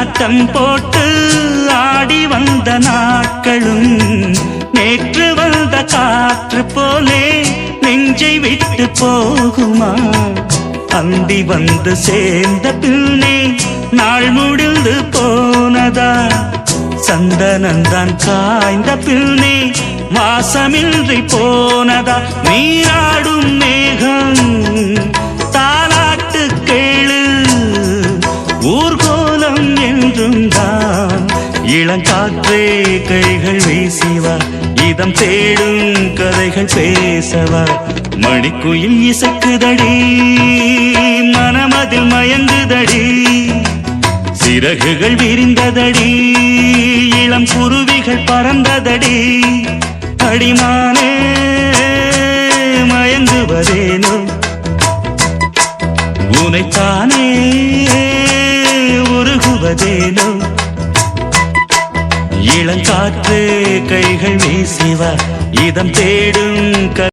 ஆட்டம் போட்டு ஆடி வந்த நாட்களும் நேற்று வந்த காற்று போலே நெஞ்சை விட்டு போகுமா? அந்தி வந்து சேர்ந்த பின்னே நாள் முடிந்து போனதா? சந்தனந்தான் காய்ந்த பின்னே வாசமின்றி போனதா? நீராடும் மேகம் என்றும் தான் இளங்காற்றே கைகள் வீசிவா. இதம் தேடும் கதைகள் பேசவா. மணிக்குயில் இசைக்குதடி மனமதில் மயங்குதடி. சிறகுகள் விரிந்ததடி இளம் குருவிகள் பறந்ததடி. அடிமானே மயங்குவதேனோ? உனைத்தானே சொல்வதேனும் இளங்காற்று கைகள் வீசிவா இதம் தேடும் க